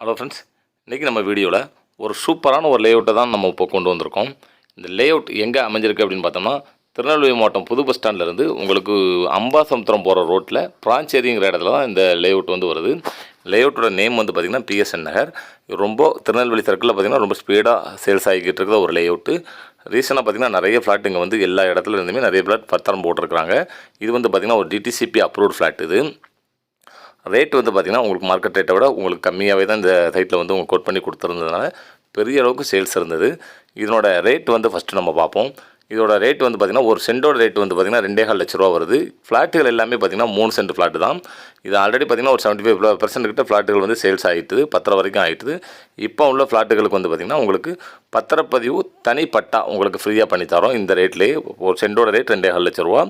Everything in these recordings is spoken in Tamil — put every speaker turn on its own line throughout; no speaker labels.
ஹலோ ஃப்ரெண்ட்ஸ் இன்றைக்கி நம்ம வீடியோவில் ஒரு சூப்பரான ஒரு லேஅவுட்டை தான் நம்ம இப்போ கொண்டு வந்திருக்கோம். இந்த லேஅவுட் எங்கே அமைஞ்சிருக்கு அப்படின்னு பார்த்தோம்னா திருநெல்வேலி மாவட்டம் புது பஸ் ஸ்டாண்ட்லேருந்து உங்களுக்கு அம்பாசமுத்திரம் போகிற ரோட்டில் பிராஞ்சேரிங்கிற இடத்துல தான் இந்த லேஅவுட் வந்து வருது. லேஅவுட்டோட நேம் வந்து பார்த்திங்கன்னா பிஎஸ்என் நகர். ரொம்ப திருநெல்வேலி சர்க்கிளில் பார்த்திங்கன்னா ரொம்ப ஸ்பீடாக சேல்ஸ் ஆகிக்கிட்டு இருக்கிற ஒரு லேஅவுட்டு ரீசனாக பார்த்திங்கன்னா நிறைய ஃப்ளாட் இங்கே வந்து எல்லா இடத்துல இருந்துமே நிறைய ஃப்ளாட் பத்திரம் போட்டிருக்கிறாங்க. இது வந்து பார்த்திங்கன்னா ஒரு டிடிசிபி அப்ரூவ்ட் ஃப்ளாட் இது. ரேட் வந்து பார்த்திங்கன்னா உங்களுக்கு மார்க்கெட் ரேட்டை விட உங்களுக்கு கம்மியாகவே தான் இந்த சைட்டில் வந்து உங்களுக்கு கோட் பண்ணி கொடுத்துருந்ததுனால பெரிய அளவுக்கு சேல்ஸ் இருந்தது. இதனோட ரேட் வந்து ஃபஸ்ட்டு நம்ம பார்ப்போம். இதோட ரேட் வந்து பார்த்திங்கன்னா ஒரு சென்டோட ரேட் வந்து பார்த்திங்கன்னா ரெண்டே கால் லட்ச ரூபா வருது. ஃப்ளாட்டுகள் எல்லாமே பார்த்திங்கன்னா மூணு சென்ட் ஃப்ளாட்டு தான். இது ஆல்ரெடி பார்த்திங்கன்னா ஒரு செவன்ட்டி ஃபைவ் பர்சன்ட் கிட்ட ஃப்ளாட்டுகள் வந்து சேல்ஸ் ஆகிட்டுது பத்திரம் வரைக்கும் ஆகிட்டுது இப்போ உள்ள ஃப்ளாட்டுகளுக்கு வந்து பார்த்திங்கன்னா உங்களுக்கு பத்திரப்பதிவு தனிப்பட்டா உங்களுக்கு ஃப்ரீயாக பண்ணித்தரோம் இந்த ரேட்லேயே ஒரு சென்டோட ரேட் ரெண்டே கால் லட்ச ரூபா.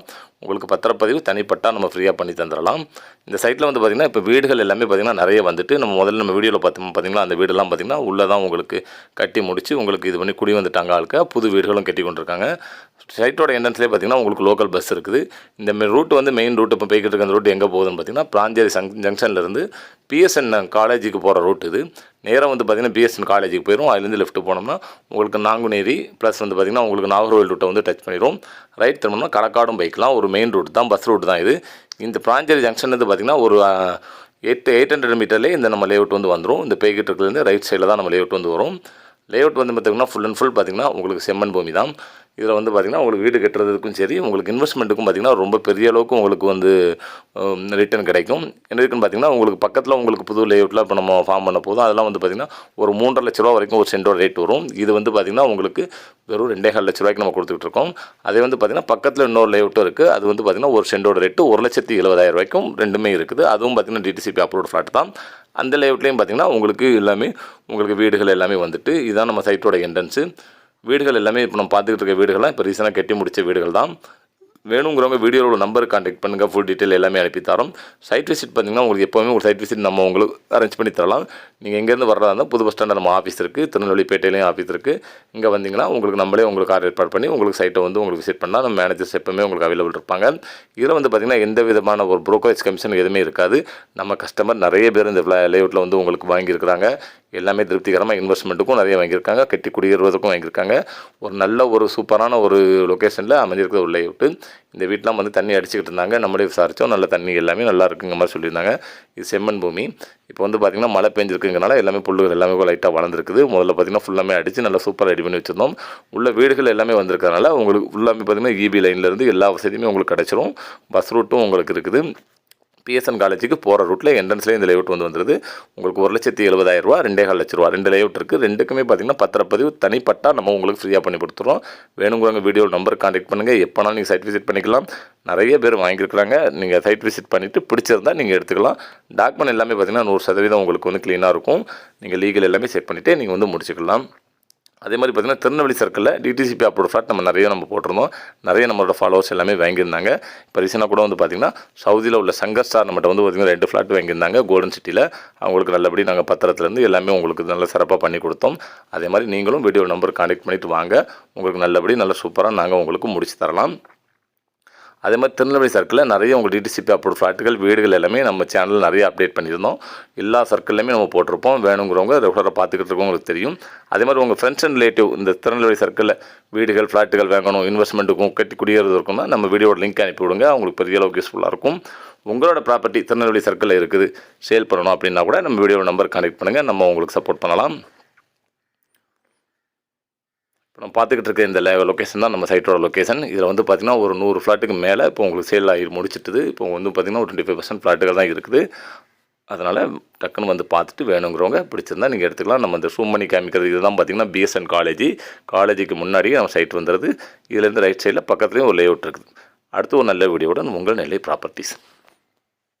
உங்களுக்கு பத்திரப்பதிவு தனிப்பட்டா நம்ம ஃப்ரீயாக பண்ணி தந்துடலாம் இந்த சைட்டில் வந்து பார்த்திங்கன்னா இப்போ வீடுகள் எல்லாமே பார்த்திங்கன்னா நிறைய வந்துட்டு நம்ம முதல்ல நம்ம வீடியோவில் பார்த்தோம் பார்த்திங்களா அந்த வீடெல்லாம் பார்த்திங்கன்னா உள்ளே தான் உங்களுக்கு கட்டி முடிச்சு உங்களுக்கு இது பண்ணி குடி வந்துட்டாங்க ஆளுக்க புது வீடுகளும் கட்டி கொண்டிருக்காங்க. சைட்டோட என்ட்ரன்ஸ்லேயே பார்த்திங்கன்னா உங்களுக்கு லோக்கல் பஸ் இருக்குது. இந்த ரூட் வந்து மெயின் ரூட் இப்போ போய்கிட்டு இருக்க அந்த ரூட் எங்கே போகுதுன்னு பார்த்திங்கன்னா பிராஞ்சேரி சங் ஜங்ஷன்லேருந்து பிஎஸ்என் காலேஜுக்கு போகிற ரூட் இது. நேராக வந்து பார்த்திங்கன்னா பிஎஸ்என் காலேஜுக்கு போயிடும் அதுலேருந்து லெஃப்ட் போனோம்னா உங்களுக்கு நாங்குநேரி ப்ளஸ் வந்து பார்த்திங்கன்னா உங்களுக்கு நாகர்கோவில் ரூட்டை வந்து டச் பண்ணிடும் ரைட் திரும்பினா களக்காடும் பைக்லாம் ஒரு மெயின் ரூட் தான் பஸ் ரூட் தான் இது. இந்த பிராஞ்சேரி ஜங்ஷன் வந்து பார்த்திங்கன்னா ஒரு எயிட் எயிட் ஹண்ட்ரட் மீட்டர்லேயே இந்த நம்ம லேஅவுட் வந்து வந்துடும் இந்த பேக்கிட்டு ரைட் சைடில் தான் நம்ம லேஅவுட் வந்து வரும். லேஅவுட் வந்து பார்த்திங்கன்னா ஃபுல் அண்ட் ஃபுல் பார்த்திங்கன்னா உங்களுக்கு செம்மண் பூமி தான். இதில் வந்து பார்த்திங்கன்னா உங்களுக்கு வீடு கட்டுறதுக்கும் சரி உங்களுக்கு இன்வெஸ்ட்மெண்ட்டுக்கும் பார்த்திங்கன்னா ரொம்ப பெரிய அளவுக்கு உங்களுக்கு வந்து ரிட்டர்ன் கிடைக்கும். என்ன இருக்குன்னு பார்த்திங்கன்னா உங்களுக்கு பக்கத்தில் உங்களுக்கு புது லேஅவுட்டில் இப்போ நம்ம ஃபார்ம் பண்ண போதும். அதெல்லாம் வந்து பார்த்திங்கன்னா ஒரு மூன்றரை லட்ச ரூபா வரைக்கும் ஒரு சென்டோட ரேட் வரும். இது வந்து பார்த்திங்கன்னா உங்களுக்கு வெறும் ரெண்டே கால் லட்ச ரூபாய்க்கு நம்ம கொடுத்துட்டு இருக்கோம். அதே வந்து பார்த்திங்கன்னா பக்கத்தில் இன்னொரு லேஅவுட்டும் இருக்குது அது வந்து பார்த்திங்கன்னா ஒரு சென்டோட ரேட்டு ஒரு லட்சத்தி எழுபதாயிரம் ரூபாய்க்கும் ரெண்டுமே இருக்குது. அதுவும் பார்த்திங்கன்னா டிடிசிபி அப்ரூவ்ட் ஃப்ளாட் தான். அந்த லேஅவுட்லேயும் பார்த்திங்கன்னா உங்களுக்கு எல்லாமே உங்களுக்கு வீடுகள் எல்லாமே வந்துட்டு இதுதான் நம்ம சைட்டோட என்ட்ரன்ஸு வீடுகள் எல்லாமே இப்போ நம்ம பார்த்துக்கிட்டு இருக்க வீடுகள்லாம் இப்போ ரீசெண்டாக கட்டி முடித்த வீடுகள் தான் வேணுங்கிறவங்க வீடியோவில் உள்ள நம்பர் காண்டாக்ட் பண்ணுங்கள் ஃபுல் டீட்டெயில் எல்லாமே அனுப்பி தரோம். சைட் விசிட் பார்த்தீங்கன்னா உங்களுக்கு எப்போவுமே ஒரு சைட் விசிட் நம்ம உங்களுக்கு அரேஞ்ச் பண்ணி தரலாம். நீங்கள் எங்கேருந்து வர்றதா இருந்தால் புது பஸ் ஸ்டாண்டில் நம்ம ஆஃபீஸ் இருக்குது திருநெல்வேலிப்பேட்டையிலையும் ஆஃபீஸ் இருக்குது இங்கே வந்தீங்கன்னா உங்களுக்கு நம்மளே உங்களுக்கு கார் ஏற்பாடு பண்ணி உங்களுக்கு சைட்டை வந்து உங்களுக்கு விசிட் பண்ணால் நம்ம மேனேஜர்ஸ் எப்போவுமே உங்களுக்கு அவைலபிள் இருப்பாங்க. இதில் வந்து பார்த்திங்கன்னா எந்த விதமான ஒரு ப்ரோக்கரேஜ் கமிஷன் எதுவுமே இருக்காது. நம்ம கஸ்டமர் நிறைய பேர் இந்த லேஅவுட்டில் வந்து உங்களுக்கு வாங்கியிருக்கிறாங்க. எல்லாமே திருப்திகரமாக இன்வெஸ்ட்மெண்ட்டுக்கும் நிறைய வாங்கியிருக்காங்க. கட்டி குடியேறுவதற்கும் வாங்கியிருக்காங்க. ஒரு நல்ல ஒரு சூப்பரான ஒரு லொக்கேஷனில் அமைஞ்சிருக்கிற ஒரு லேஅவுட்டு இந்த வீட்டெலாம் வந்து தண்ணி அடிச்சுக்கிட்டு இருந்தாங்க. நம்மளே விசாரித்தோம் நல்ல தண்ணி எல்லாமே நல்லா இருக்குங்க மாதிரி சொல்லியிருந்தாங்க. இது செம்மண் பூமி. இப்போ வந்து பார்த்திங்கன்னா மழை பெஞ்சிருக்குங்கனால எல்லாமே புல்லுகள் எல்லாமே லைட்டாக வளர்ந்துருக்குது. முதல்ல பார்த்திங்கன்னா ஃபுல்லாமே அடித்து நல்லா சூப்பராக ரெடி பண்ணி வச்சுருந்தோம். உள்ள வீடுகள் எல்லாமே வந்திருக்கறனால உங்களுக்கு ஃபுல்லாமே பார்த்திங்கன்னா இபி லைன்லேருந்து எல்லா வசதியுமே உங்களுக்கு கிடச்சிரும். பஸ் ரூட்டும் உங்களுக்கு இருக்குது. பிஎஸ்என் காலேஜுக்கு போகிற ரூட்டில் என்ட்ரன்ஸ்லேயே இந்த லேவுட் வந்து வந்துருது. உங்களுக்கு ஒரு லட்சத்தி எழுபதாயிரம் ரூபா ரெண்டே கால் லட்ச ரூபா ரெண்டு லேவுட் இருக்குது ரெண்டுக்குமே பார்த்தீங்கன்னா பத்திரப்பதிவு தனிப்பட்டா நம்ம உங்களுக்கு ஃப்ரீயாக பண்ணி கொடுத்துருவோம் வேணுங்கிறவங்க வீடியோ நம்பர் கான்டாக்ட் பண்ணுங்கள் எப்போனாலும் நீங்கள் சைட் விசிட் பண்ணிக்கலாம். நிறைய பேர் வாங்கியிருக்கிறாங்க. நீங்கள் சைட் விசிட் பண்ணிவிட்டு பிடிச்சிருந்தா நீங்கள் எடுத்துக்கலாம். டாக்குமெண்ட் எல்லாமே பார்த்தீங்கன்னா நூறு சதவீதம் உங்களுக்கு வந்து க்ளீனாக இருக்கும். நீங்கள் லீகல் எல்லாமே செக் பண்ணிவிட்டு நீங்கள் வந்து முடிச்சுக்கலாம். அதே மாதிரி பார்த்திங்கன்னா திருநெல்வேலி சர்க்கிளில் டிடிசிபி அப்ரோட் ஃப்ளாட் நம்ம நிறைய நம்ம போட்டிருந்தோம். நிறைய நம்மளோட ஃபாலோவர்ஸ் எல்லாமே வாங்கியிருந்தாங்க. இப்போ ரீசெண்டாக கூட வந்து பார்த்திங்கன்னா சவுதியில் உள்ள சங்கர் ஸ்டார் நம்மகிட்ட வந்து பார்த்திங்கன்னா ரெண்டு ஃப்ளாட் வாங்கியிருந்தாங்க. கோல்டன் சிட்டியில் அவங்களுக்கு நல்லபடி நாங்கள் பத்திரத்துலேருந்து எல்லாமே உங்களுக்கு நல்ல சிறப்பாக பண்ணி கொடுத்தோம். அதே மாதிரி நீங்களும் வீடியோ நம்பர் கான்டெக்ட் பண்ணிவிட்டு வாங்க. உங்களுக்கு நல்லபடி நல்ல சூப்பராக நாங்கள் உங்களுக்கு முடிச்சு தரலாம். அதே மாதிரி திருநெல்வேலி சர்க்கிளில் நிறைய உங்கள் டிடிசிபி அப்ரூவ் ஃப்ளாட்டுகள் வீடுகள் எல்லாமே நம்ம சேனலில் நிறைய அப்டேட் பண்ணியிருந்தோம். எல்லா சர்க்கிள்லையுமே நம்ம போட்டிருப்போம். வேணுங்கிறவங்க ரெகுலராக பார்த்துக்கிட்டு இருக்கவங்களுக்கு தெரியும். அதே மாதிரி உங்கள் ஃப்ரெண்ட்ஸ் அண்ட் ரிலேட்டிவ் இந்த திருநெல்வேலி சர்க்கிளில் வீடுகள் ஃப்ளாட்டுகள் வாங்கணும் இன்வெஸ்ட்மெண்ட்டுக்கும் கட்டி குடியேறதுக்கும் நம்ம வீடியோட லிங்க் அனுப்பி விடுங்க. அவங்களுக்கு பெரிய அளவுக்கு யூஸ்ஃபுல்லாக இருக்கும். உங்களோட ப்ராப்பர்ட்டி திருநெல்வேலி சர்க்கிளில் இருக்குது. சேல் பண்ணணும் அப்படின்னா கூட நம்ம வீடியோ நம்பர் கனெக்ட் பண்ணுங்கள் நம்ம உங்களுக்கு சப்போர்ட் பண்ணலாம். இப்போ நம்ம பார்த்துக்கிட்டு இருக்க இந்த லொக்கேஷன் தான் நம்ம சைட்டோட லொக்கேஷன் இதில் வந்து பார்த்திங்கன்னா ஒரு நூறு ஃப்ளாட்டுக்கு மேலே இப்போ உங்களுக்கு சேல் ஆகி முடிச்சிட்டுது. இப்போ வந்து பார்த்திங்கன்னா ஒரு டுவெண்ட்டி ஃபைவ் பர்சன்ட் ஃப்ளாட்டுகள் தான் இருக்குது. அதனால் டக்குன்னு வந்து பார்த்துட்டு வேணுங்கிறவங்க பிடிச்சிருந்தா நீங்கள் எடுத்துக்கலாம். நம்ம இந்த சூம் பண்ணி காமிக்கிறது இதுதான் பார்த்திங்கன்னா பிஎஸ்என் காலேஜ் காலேஜுக்கு முன்னாடியே நம்ம சைட் வந்துடுது இதுலேருந்து ரைட் சைடில் பக்கத்துலேயும் ஒரு லேஅவுட் இருக்குது. அடுத்து ஒரு நல்ல வீடியோட உங்கள் நெல்லை ப்ராப்பர்ட்டிஸ்